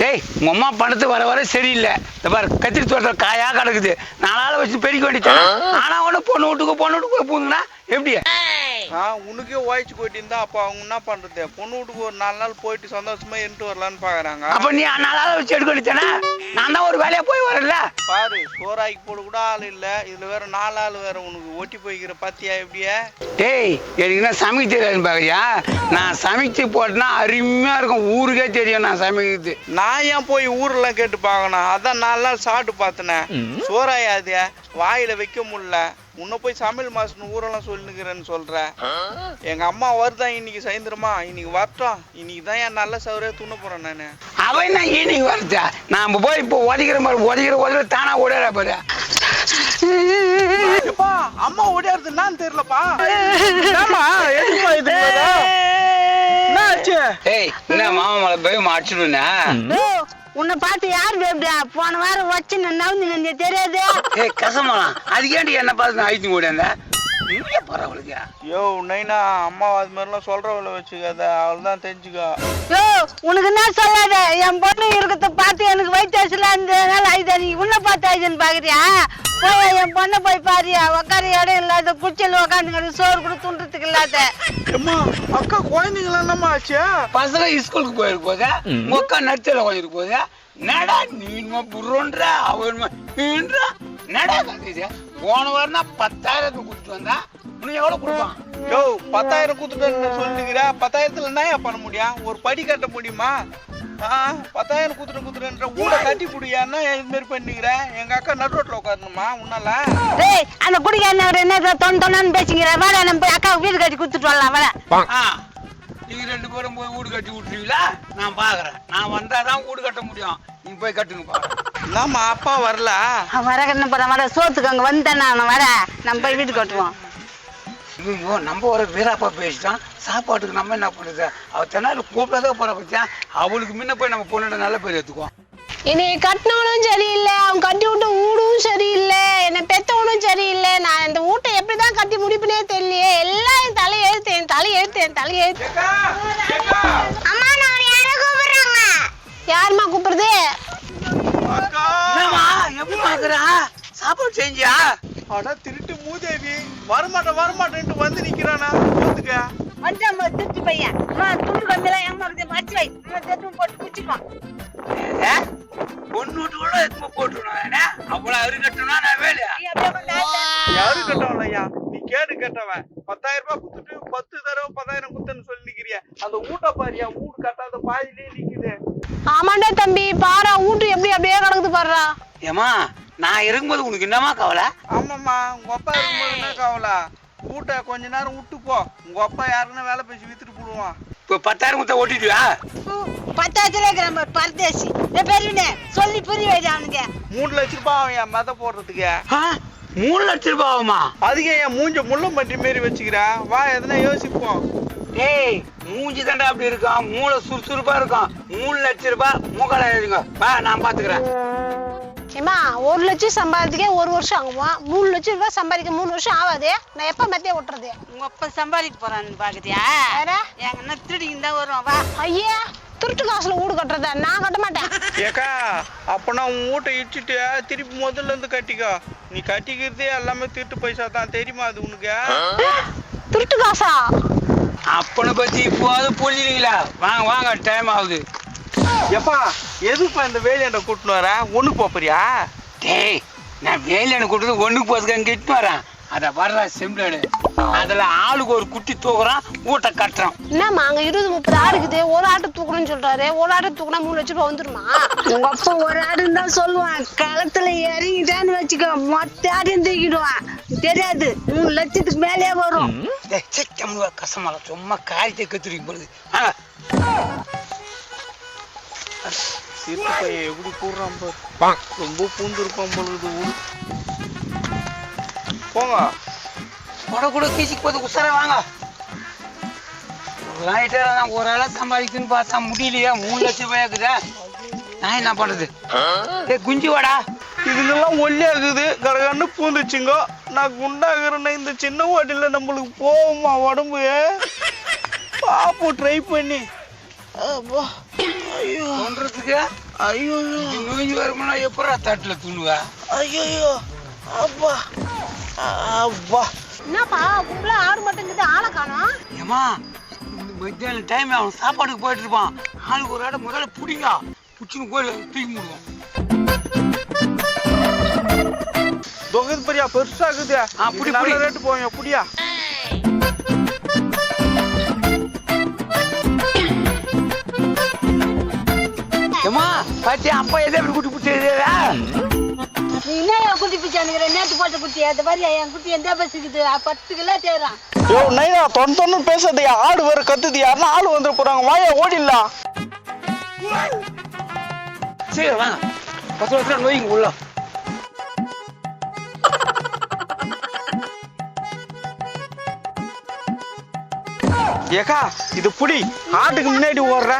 டேய் உங்க அம்மா பணத்து வர வர சரியில்லை. இந்த பாரு கத்திரி தோட்டம் காயா கிடக்குது. நாளால வச்சு பெருக்க வேண்டியது ஆனா ஒண்ணு பொண்ணு வீட்டுக்கு பொண்ணு வீட்டுக்கு போகுதுன்னா எப்படி? ஆ உனக்கே வாய்ச்சி போயிட்டு அப்போ அவங்க என்ன பண்றது? பொண்ணு வீட்டுக்கு ஒரு நாலு நாள் போயிட்டு சந்தோஷமா இருந்துட்டு வரலான்னு பாக்குறாங்க. அப்ப நீ நாளால வச்சு எடுக்க வேண்டியதானே நான் தான் ஒரு வேலையா போய் வரல. பாரு சோறாக்கி போட கூட ஆள் இல்ல. இதுல வேற நாலு ஆள் வேற உனக்கு ஓட்டி போய்க்கிற பாத்தியா எப்படியே டேய் எனக்கு என்ன சமைக்க தெரியாதுன்னு பாக்குறியா? நான் சமைச்சு போட்டேன்னா அருமையா இருக்கும். ஊருக்கே தெரியும் நான் சமைக்கிறது. நான் ஏன் போய் ஊரெல்லாம் கேட்டு பார்க்கணும்? அதான் நாலு நாள் சாப்பிட்டு பார்த்தனேன் சோறாயாது? வாயில வைக்க முடியல. உன்னை போய் சமையல் மாஸ்டர் ஊரெல்லாம் சொல்லினுக்கிறேன்னு சொல்ற. எங்க அம்மா வருதான் இன்னைக்கு சாயந்தரமா? இன்னைக்கு வரட்டும் இன்னைக்கு தான் என் நல்ல சவரே துண்ண போறேன் நானு. அவன் என்ன ஈனிங் வருதா நாம போய் இப்போ உதைக்கிற மாதிரி உதைக்கிற உதவி தானா ஓடுறா பாரு. எப்பா அம்மா ஓடியாருது என்னன்னு தெரியலப்பா. என்னம்மா எதுக்குமா இது ஏய் என்ன மாமா மலை போய் மாடிச்சுடுனா உன்னை பார்த்து யார் பேபிடா போன வாரம் வச்சு நவுந்து நின்று தெரியாது? ஏய் கசமாலாம் அதுக்கேண்டி என்ன பார்த்து நான் அழிச்சு ஓடியாந்த இங்கே பரவாயில்லையா யோ நைனா அம்மா அது மாதிரிலாம் சொல்றவள வச்சுக்காத அவள் தான் தெரிஞ்சுக்கோ. யோ உனக்கு என்ன சொல்லாத. என் பொண்ணு இருக்கிறத பார்த்து எனக்கு வயிற்று இருந்ததுனால ஐதா நீ உன்னை பார்த்து ஐதுன்னு பாக்குறியா? போய் என் பொண்ணை போய் பாரியா உக்கார இடம் இல்லாத குச்சியில் உக்காந்துக்கிட்டு சோறு கூட துண்டுறதுக்கு இல்லாத. அம்மா அக்கா குழந்தைங்களா என்னம்மா ஆச்சு? பசங்க ஸ்கூலுக்கு போதா மொக்கா நடுத்தல கொஞ்சம் போதா நடா நீ என்னமோ புர்ரோன்ற அவன் என்னமோ நடா கண்டிச்சு போன வாரம்னா பத்தாயிரத்துக்கு கொடுத்துட்டு வந்தா உனக்கு எவ்வளவு கொடுப்பான்? யோ பத்தாயிரம் குத்துட்டேன்னு சொல்லிக்கிற பத்தாயிரத்துல என்ன பண்ண முடியும்? ஒரு படி கட்ட முடியுமா? பத்தாயிரம் குத்துட்டு குத்துட்டேன்ற ஊட கட்டி புடியான்னா இது மாதிரி பண்ணிக்கிற? எங்க அக்கா நடு ரோட்ல உட்காரணுமா உன்னால? டேய் அந்த குடிக்காரன் என்ன தொன் தொன்னு பேசிக்கிற? வேலை நம்ம போய் அக்காவுக்கு வீடு கட்டி கொடுத்துட்டு வரலாம் வேலை ஆ நீங்க ரெண்டு பேரும் போய் வீடு கட்டி விட்டுருவீங்களா? நான் பாக்குறேன். நான் வந்தாதான் வீடு கட்ட முடியும். நீங்க போய் கட்டுங்க பாக்குறேன் என்னம்மா அப்பா வரல. வர கண்ணு போற வர சோத்துக்கு அங்க வந்தேன் நான் வர நம்ம போய் வீடு கட்டுவோம். நம்ம ஒரு வீராப்பா பேசிட்டான். சாப்பாட்டுக்கு நம்ம என்ன பண்ணுறது? அவ தென்னால கூப்பிடாத போற பத்தியா? அவளுக்கு முன்ன போய் நம்ம பொண்ணோட நல்ல பேர் எடுத்துக்குவோம் என்னை கட்டினவனும் சரியில்லை அவன் கட்டி விட்ட வீடும் சரியில்லை என்னை பெத்தவனும் சரியில்லை. நான் இந்த வீட்டை எப்படிதான் கட்டி முடிப்புனே தெரியலையே. எல்லாம் என் தலை எழுத்து என் தலை எழுத்து என் தலை எழுத்து அம்மா நான் யாரை கூப்பிடுறாங்க? யாரும்மா கூப்பிடுறது? எப்படி பாக்குறா சாப்பாடு செஞ்சியா? அட திருட்டு மூதேவி. வரமாட்டேன் வரமாட்டேன்ட்டு வந்து நிக்கிறானா? வந்துக்க வந்தேன் திருச்சி பையன். அம்மா துண்டு கம்மியெல்லாம் ஏமாறுது மறைச்சு வை. நம்ம தெரிஞ்சு போட்டு ஏ? பொண்ணு வீட்டு கூட எதுவும் போட்டுருணும் அவ்வளவு அரு கட்டணும்னா நான் வேலையா? நீ அப்படியே வந்து ஆட்ட. யாரு கேட்டவன் ஐயா. நீ கேடு கேட்டவன். பத்தாயிரம் ரூபாய் குத்துட்டு பத்து தடவை பத்தாயிரம் குத்துன்னு சொல்லி நிக்கிறிய. அந்த ஊட்ட பாரியா வீடு கட்டாத பாதியிலே நிக்குது. ஆமாண்டா தம்பி பாரா வீட்டு எப்படி அப்படியே கிடக்குது பாருடா. ஏமா நான் இருக்கும்போது உனக்கு என்னமா கவலை? ஆமாம்மா உங்க அப்பா இருக்கும்போது என்ன கவலை? வீட்டை கொஞ்ச நேரம் விட்டு போ. உங்க அப்பா யாருன்னா வேலை பேசி வித்துட்டு போடுவான். இப்போ பத்தாயிரம் கொடுத்தா ஓட்டிடுவியா? பத்தாச்சுல இருக்கிற பரதேசி. என் பெரியனே சொல்லி புரிய வைடா அவனுக்கு மூணு லட்ச ரூபாய் அவன் என் மெத போடுறதுக்கு. மூணு லட்சம் ரூபாய் ஆகுமா? அதுக்கு என் மூஞ்ச முள்ளம் பட்டி மாரி வச்சுக்கிறேன் வா எதனா யோசிப்போம். டேய் மூஞ்சி தாண்டா அப்படி இருக்கும். மூளை சுறுசுறுப்பா இருக்கும். மூணு லட்சம் ரூபாய் எழுதுங்க வா நான் பாத்துக்கிறேன். ஏமா ஒரு லட்சம் சம்பாதிக்க ஒரு வருஷம் ஆகுமா? மூணு லட்சம் ரூபாய் சம்பாதிக்க மூணு வருஷம் ஆகாது. நான் எப்ப மெத்தைய விட்டுறது? உங்க அப்பா சம்பாதிக்க போறான்னு பாக்குறியா? வேற எங்க என்ன திருடிங்க தான் வருவான் வா. ஐயா திருட்டு காசுல வீடு கட்டுறத? நான் கட்ட மாட்டேன். ஏக்கா அப்பனா உன் வீட்டை இடிச்சிட்டு திருப்பி முதல்ல இருந்து கட்டிக்கோ. நீ கட்டிக்கிறதே எல்லாமே திருட்டு பைசா தான். தெரியுமா அது உனக்கு? திருட்டு காசா? அப்பனை பத்தி இப்போது புரிஞ்சுறீங்களா வாங்க வாங்க டைம் ஆகுது. எப்பா எதுப்பா இந்த வேலையாண்ட கூட்டின்னு வர? ஒண்ணுக்கு போறியா? டேய் நான் வேலையான கூட்டது ஒண்ணுக்கு போறதுக்கு கிட்டு வரேன். அதை வர்ற செம்பிளடு அதுல ஆளுக்கு ஒரு குட்டி தூக்குறான் வீட்டை கட்டுறான். என்னம்மா அங்க இருபது முப்பது ஆடு இருக்குது. ஒரு ஆட்டை தூக்கணும்னு சொல்றாரு. ஒரு ஆட்டை தூக்குனா மூணு லட்சம் ரூபாய் வந்துருமா? உங்க அப்பா ஒரு ஆடுன்னு தான் சொல்லுவான். களத்துல இறங்கிட்டான்னு வச்சுக்கோ மொத்த ஆடையும் தூக்கிடுவான் தெரியாது மூணு லட்சத்துக்கு மேலே வரும். கசமால சும்மா காரியத்தை கத்துறீங்க பொழுது வாங்க திருட்டு பையன் எப்படி கூடுறான் பாரு. ரொம்ப பூந்துருப்பான் பொழுது ஊர். போங்க. கூட கூட கீசிக்கு போது உசாரா வாங்க. ஆயிட்டா நான் ஒரு ஆளா சம்பாதிக்கணும்னு பார்த்தா முடியலையா. மூணு லட்சம் ரூபாய் இருக்குதா நான் என்ன பண்றது? ஏய் குஞ்சு வாடா. இதுங்கெல்லாம் ஒல்லியா இருக்குது கடகன்னு பூந்துச்சுங்க. நான் குண்டாகிறேன்னா இந்த சின்ன வாட்டில நம்மளுக்கு போகுமா உடம்பு பாப்போம் ட்ரை பண்ணி. அப்பா. ஐயோ. இது நோய் வருமானா எப்படா தட்டுல துணுவ ஐயோ அப்பா. அப்பா. என்னப்பா கும்பலா ஆடு மட்டும் ஆளை காணோம். ஏமா இந்த மத்தியான டைம் அவன் சாப்பாடுக்கு போயிட்டு இருப்பான். ஆளுக்கு ஒரு இடம் முதல்ல பிடிங்க. புச்சுன்னு கோயில் தூக்கி முடியும் தொகுதி பெரியா பெருசா இருக்குது. ஆ, புடி, நல்ல புடி. ரேட்டு போங்க புடியா? பாத்தியா அப்பா எதை எப்படி குட்டி பிடிச்சதா நீ என்ன குட்டி பிச்சானுங்கிற நேத்து போட்ட குட்டி? அது மாதிரி என் குட்டி எந்த பஸ்ஸுக்குது பத்து கிலோ தேடுறான். யோ நைனா தொன் தொன்னு பேசாதயா ஆடு வேற கத்துது. யாருன்னா ஆளு வந்துட போறாங்க. வாயா ஓடிடலாம் சரி வாங்க பத்து வருஷம் நோய்ங்க உள்ள. ஏக்கா இது புடி. ஆட்டுக்கு முன்னாடி ஓடுற.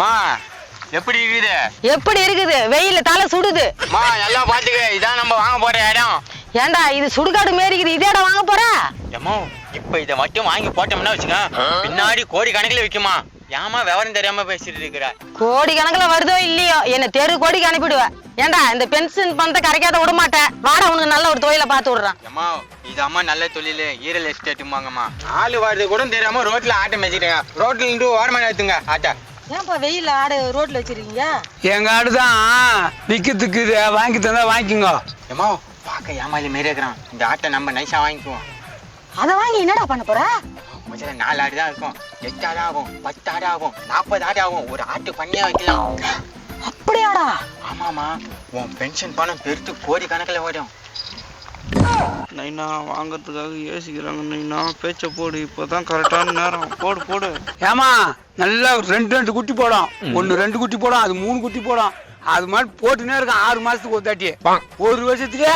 மா. எப்படி இருக்குது? எப்படி இருக்குது? வெயில தலை சுடுது. மா நல்லா பாத்துக்க இதான் நம்ம வாங்க போற இடம். ஏண்டா இது சுடுகாடு மாரி இருக்குது. இதே இடம் வாங்க போற? ஏமோ இப்ப இத மட்டும் வாங்கி போட்டோம்னா வச்சுக்க. பின்னாடி கோடி கணக்குல விக்குமா. ஏமா விவரம் தெரியாம பேசிட்டு இருக்கிற? கோடி கணக்குல வருதோ இல்லையோ? என்ன தெரு கோடிக்கு அனுப்பிடுவ. ஏண்டா இந்த பென்ஷன் பணத்தை கரைக்காத விட மாட்டேன் வாடா உனக்கு நல்ல ஒரு தொழிலை பார்த்து விடுறான். ஏமா இது அம்மா நல்ல தொழில். ஈரல் எஸ்டேட்டுமாங்கம்மா ஆளு வருது கூட தெரியாம ரோட்ல ஆட்டை மேய்ச்சிட்டேங்க ரோட்ல இருந்து ஓரமா எடுத்துங்க ஆட்டை. ஏன்பா வெயில ஆடு ரோட்ல வச்சிருக்கீங்க? எங்க ஆடுதான் விக்கிறதுக்கு இது வாங்கி தந்தா வாங்கிக்கோங்க. ஏமா பார்க்க ஏமாலி மாரி இருக்கிறான். இந்த ஆட்டை நம்ம நைஸா வாங்கிக்குவோம். அதை வாங்கி என்னடா பண்ண போற? முதல்ல நாலு ஆடு தான் இருக்கும். எட்டு ஆடு ஆகும் பத்து ஆடு ஆகும் நாற்பது ஆடு ஆகும். ஒரு ஆட்டு பண்ணியா வைக்கலாம். அப்படியாடா? ஆமாமா உன் பென்ஷன் பணம் பெருத்து கோடி கணக்குல ஓடும். நைனா வாங்கறதுக்காக யோசிக்கிறாங்க நைனா. பேச்ச போடு இப்போதான் கரெக்டான நேரம். போடு போடு. ஏமா நல்லா ரெண்டு ரெண்டு குட்டி போடும். ஒன்னு ரெண்டு குட்டி போடும் அது மூணு குட்டி போடும். அது மாதிரி போட்டுனே இருக்கும் ஆறு மாசத்துக்கு ஒரு தாட்டி ஒரு வருஷத்துக்கு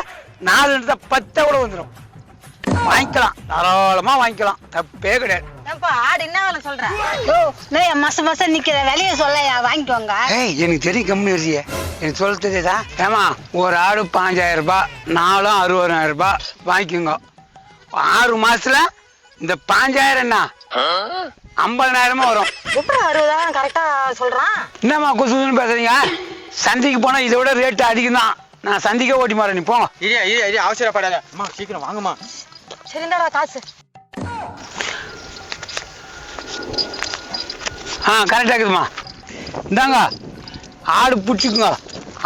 நாலு ரெண்டு தான் பத்தா கூட வந்துடும் வாங்கிக்கலாம். தாராளமா வாங்கிக்கலாம். தப்பே கிடையாது. எனக்கு தெரியும் கம்மி வரிசையே எனக்கு சொல்ல தெரியுதா ஏமா ஒரு ஆடு பாஞ்சாயிரம் ரூபாய் நாலும் அறுபதாயிரம் ரூபாய் வாங்கிக்கோங்க. ஆறு மாசத்துல இந்த பாஞ்சாயிரம் என்ன? ஐம்பதனாயிரமா வரும். எப்படி அறுபதாயிரம் கரெக்டா சொல்றான்? என்னம்மா குசுன்னு பேசுறீங்க? சந்தைக்கு போனா இதை விட ரேட்டு அதிகம் தான் நான் சந்தைக்கே ஓட்டி மாறேன் நீ போங்க இரு இரு இரு அவசரப்படாத. அம்மா சீக்கிரம் வாங்கம்மா. சரிந்தாடா காசு. ஆ கரெக்டாக இருக்குதும்மா. இந்தாங்க. ஆடு பிடிச்சிக்குங்க.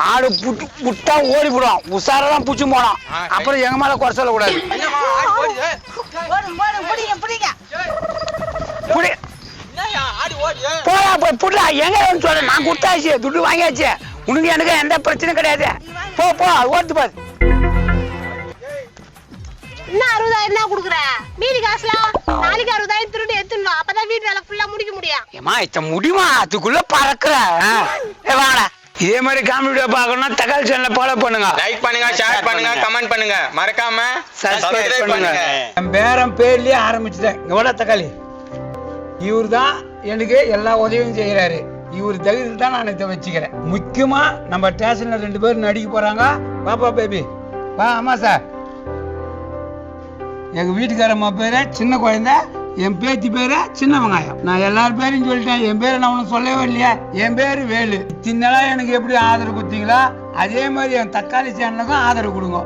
ஆடு புட்டு புட்டா ஓடி போடும் உஷாரெல்லாம் பிடிச்சி போனோம் ஆ, சரி. அப்புறம் எங்க மேல குறை சொல்லக்கூடாது. புடி. போய் புடா எங்க சொல்ல நான் கொடுத்தாச்சு துட்டு வாங்கியாச்சு. உனக்கு எனக்கு எந்த பிரச்சனையும் கிடையாது. போ போ ஓட்டு பாரு. என்ன அறுபதாயிரம் தான் கொடுக்குற? மீதி காசுலாம் நாளைக்கு அறுபதாயிரம் திருட்டு எடுத்துன்னு வா. அப்பதான் வீட்டு வேலை ஃபுல்லா முடிக்க முடியும். ஏமா இத்த முடியுமா? அதுக்குள்ள பறக்குற. வாடா. இதே மாதிரி காமெடி வீடியோ பார்க்கணும்னா தக்காளி சேனலை ஃபாலோ பண்ணுங்க. லைக் பண்ணுங்க ஷேர் பண்ணுங்க கமெண்ட் பண்ணுங்க. மறக்காம சப்ஸ்கிரைப் subscribe பண்ணுங்க. என் பேரன் பேர்லயே ஆரம்பிச்சுட்டேன். எவ்வளோ தக்காளி. இவர் தான் எனக்கு எல்லா உதவியும் செய்யறாரு இவர் தகுதி தான் நான் இதை வச்சுக்கிறேன். முக்கியமா நம்ம ஸ்டேஷன்ல ரெண்டு பேரும் நடிக்க போறாங்க. பாப்பா பேபி வா ஆமா சார் எங்க வீட்டுக்காரம்மா பேரு சின்ன குழந்தை. என் பேத்தி பேரு சின்ன வெங்காயம். நான் எல்லார் பேரையும் சொல்லிட்டேன். என் பேரை நான் உனக்கு சொல்லவே இல்லையா. என் பேரு வேலு. சின்னலா எனக்கு எப்படி ஆதரவு கொடுத்தீங்களா அதே மாதிரி என் தக்காளி சேனலுக்கும் ஆதரவு கொடுங்க.